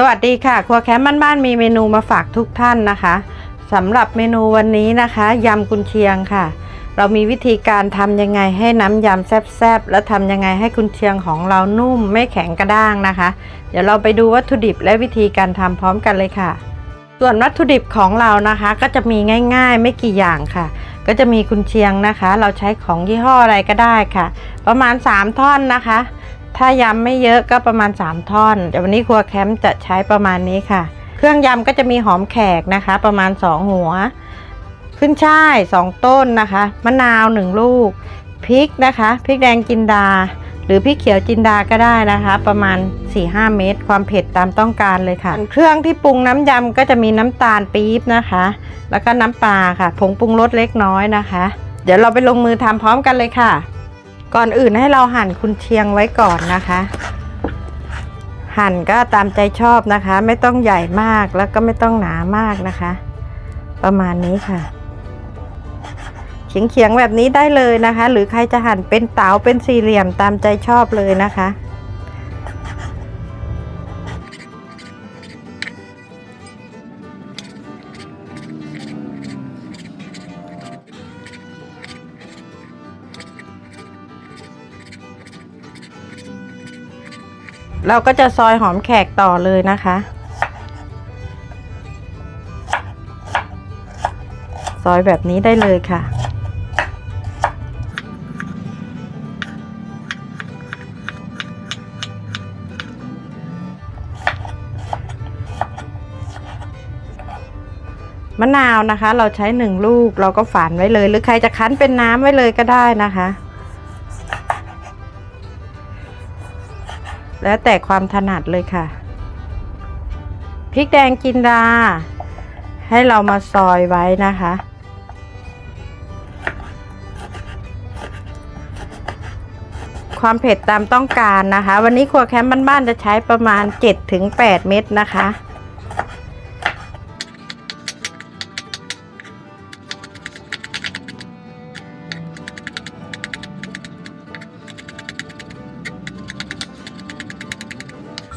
สวัสดีค่ะ ครัวแคมป์บ้านๆมีเมนูมาฝากทุกท่านนะคะสำหรับเมนูวันนี้นะคะยำกุนเชียงค่ะ เรามีวิธีการทำยังไงให้น้ำยำแซ่บๆและทำยังไงให้กุนเชียงของเรานุ่มไม่แข็งกระด้างนะคะ เดี๋ยวเราไปดูวัตถุดิบและวิธีการทำพร้อมกันเลยค่ะ ส่วนวัตถุดิบของเรานะคะ ก็จะมีง่าย ๆ ไม่กี่อย่างค่ะ ก็จะมีกุนเชียงนะคะ เราใช้ของยี่ห้ออะไรก็ได้ค่ะ ประมาณ 3 ท่อนนะคะ ถ้ายำไม่เยอะก็ประมาณ 3 ท่อน แต่วันนี้ครัวแคมป์จะใช้ประมาณนี้ค่ะ เครื่องยำก็จะมีหอมแขกนะคะ ประมาณ 2 หัว ขึ้นช่าย 2 ต้นนะคะ มะนาว 1 ลูก พริกนะคะ พริกแดงจินดา หรือพริกเขียวจินดาก็ได้นะคะ ประมาณ 4-5 เม็ด ความเผ็ดตามต้องการเลยค่ะ เครื่องที่ปรุงน้ำยำก็จะมีน้ำตาลปี๊บนะคะ แล้วก็น้ำปลาค่ะ ผงปรุงรสเล็กน้อยนะคะ เดี๋ยวเราไปลงมือทำพร้อมกันเลยค่ะ ก่อนอื่นให้เราหั่นคุณเชียงไว้ก่อนนะคะ หั่นก็ตามใจชอบนะคะ ไม่ต้องใหญ่มากแล้วก็ไม่ต้องหนามากนะคะ ประมาณนี้ค่ะเฉียงเฉียงๆแบบนี้ได้เลยนะคะ หรือใครจะหั่นเป็นเต๋าเป็นสี่เหลี่ยมตามใจชอบเลยนะคะ เราก็จะซอยหอมแขกต่อเลยนะคะ ซอยแบบนี้ได้เลยค่ะ มะนาวนะคะ เราใช้หนึ่งลูกเราก็ฝานไว้เลย หรือใครจะคั้นเป็นน้ำไว้เลยก็ได้นะคะ แล้วแต่ความถนัดเลยค่ะ พริกแดงจินดา ให้เรามาซอยไว้นะคะ ความเผ็ดตามต้องการนะคะ วันนี้ครัวแคมป์บ้านๆจะใช้ประมาณ 7-8 เม็ดนะคะ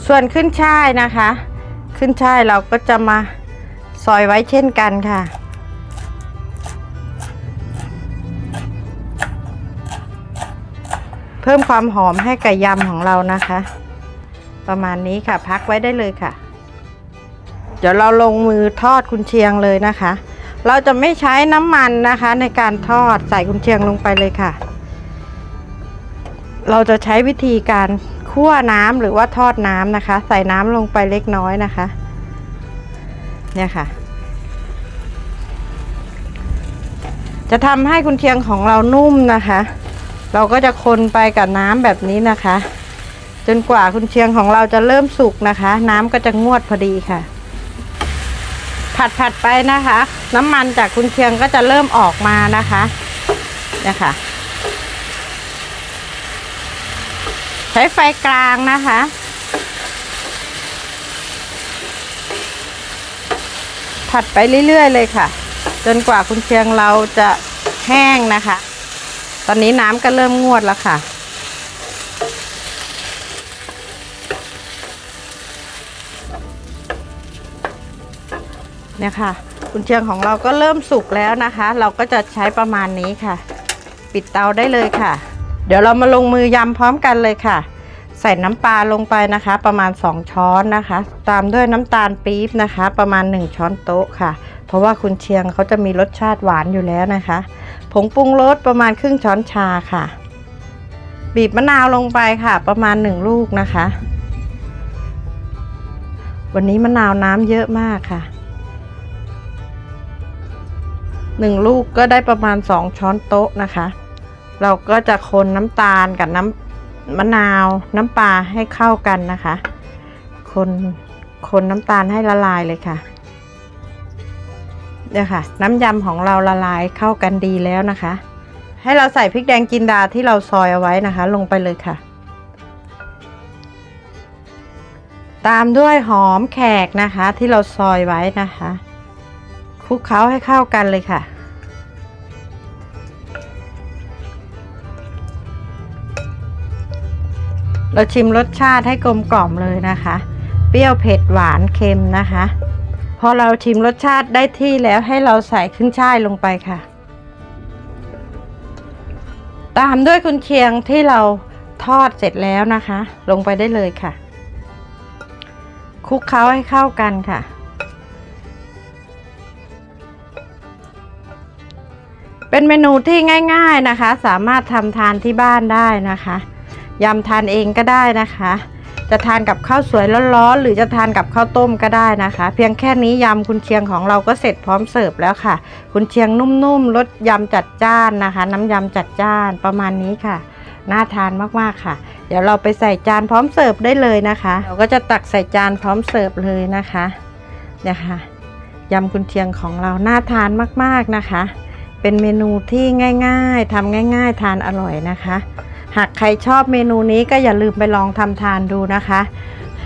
ส่วนขึ้นช่ายนะคะ ขึ้นช่ายเราก็จะมาซอยไว้เช่นกันค่ะ เพิ่มความหอมให้กับยำของเรานะคะ ประมาณนี้ค่ะพักไว้ได้เลยค่ะ เดี๋ยวเราลงมือทอดกุนเชียงเลยนะคะ เราจะไม่ใช้น้ำมันนะคะ ในการทอดใส่กุนเชียงลงไปเลยค่ะ เราจะใช้วิธีการ คั่วน้ำหรือว่าทอดน้ำนะคะ ใส่น้ำลงไปเล็กน้อยนะคะ เนี่ยค่ะ จะทำให้กุนเชียงของเรานุ่มนะคะ เราก็จะคนไปกับน้ำแบบนี้นะคะ จนกว่ากุนเชียงของเราจะเริ่มสุกนะคะ น้ำก็จะงวดพอดีค่ะ ผัดผัดไปนะคะ น้ำมันจากกุนเชียงก็จะเริ่มออกมานะคะเนี่ยค่ะ ใช้ไฟกลางนะคะ ผัดไปเรื่อยๆเลยค่ะ จนกว่าคุณเชียงเราจะแห้งนะคะ ตอนนี้น้ำก็เริ่มงวดแล้วค่ะเนี่ยค่ะคุณเชียงของเราก็เริ่มสุกแล้วนะคะ เราก็จะใช้ประมาณนี้ค่ะ ปิดเตาได้เลยค่ะ เดี๋ยวเรามาลงมือยำพร้อมกันเลยค่ะ ใส่น้ำปลาลงไปนะคะ ประมาณ 2 ช้อนนะคะ ตามด้วยน้ำตาลปี๊บนะคะ ประมาณ 1 ช้อนโต๊ะค่ะ เพราะว่าคุณเชียงเขาจะมีรสชาติหวานอยู่แล้วนะคะ ผงปรุงรสประมาณครึ่งช้อนชาค่ะ บีบมะนาวลงไปค่ะ ประมาณ 1 ลูกนะคะ วันนี้มะนาวน้ำเยอะมากค่ะ1 ลูกก็ได้ประมาณ 2 ช้อนโต๊ะนะคะ เราก็จะคนน้ำตาลกับน้ำมะนาวน้ำปลาให้เข้ากันนะคะ คนคนน้ำตาลให้ละลายเลยค่ะเนี่ยค่ะ น้ำยำของเราละลายเข้ากันดีแล้วนะคะ ให้เราใส่พริกแดงจินดาที่เราซอยเอาไว้นะคะ ลงไปเลยค่ะ ตามด้วยหอมแขกนะคะที่เราซอยไว้นะคะคลุกเคล้าให้เข้ากันเลยค่ะ เราชิมรสชาติให้กลมกล่อมเลยนะคะ เปรี้ยวเผ็ดหวานเค็มนะคะ พอเราชิมรสชาติได้ที่แล้วให้เราใส่ขึ้นช่ายลงไปค่ะ ตามด้วยกุนเชียงที่เราทอดเสร็จแล้วนะคะ ลงไปได้เลยค่ะ คลุกเคล้าให้เข้ากันค่ะ เป็นเมนูที่ง่าย ๆนะคะ สามารถทำทานที่บ้านได้นะคะ ยำทานเองก็ได้นะคะ จะทานกับข้าวสวยร้อนๆหรือจะทานกับข้าวต้มก็ได้นะคะ เพียงแค่นี้ยำคุณเชียงของเราก็เสร็จพร้อมเสิร์ฟแล้วค่ะ คุณเชียงนุ่มๆรสยำจัดจ้านนะคะ น้ำยำจัดจ้านประมาณนี้ค่ะน่าทานมากๆค่ะ เดี๋ยวเราไปใส่จานพร้อมเสิร์ฟได้เลยนะคะ เราก็จะตักใส่จานพร้อมเสิร์ฟเลยนะคะเนี่ยค่ะยำคุณเชียงของเราน่าทานมากๆนะคะ เป็นเมนูที่ง่าย ๆทำง่าย ๆ ทานอร่อยนะคะ หากใครชอบเมนูนี้ก็อย่าลืมไปลองทำทานดูนะคะ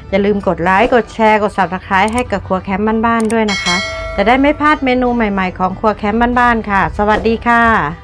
อย่าลืมกดไลค์กดแชร์กด subscribe ให้กับครัวแคมป์บ้านๆด้วยนะคะ จะได้ไม่พลาดเมนูใหม่ ๆ ของครัวแคมป์บ้านๆค่ะ สวัสดีค่ะ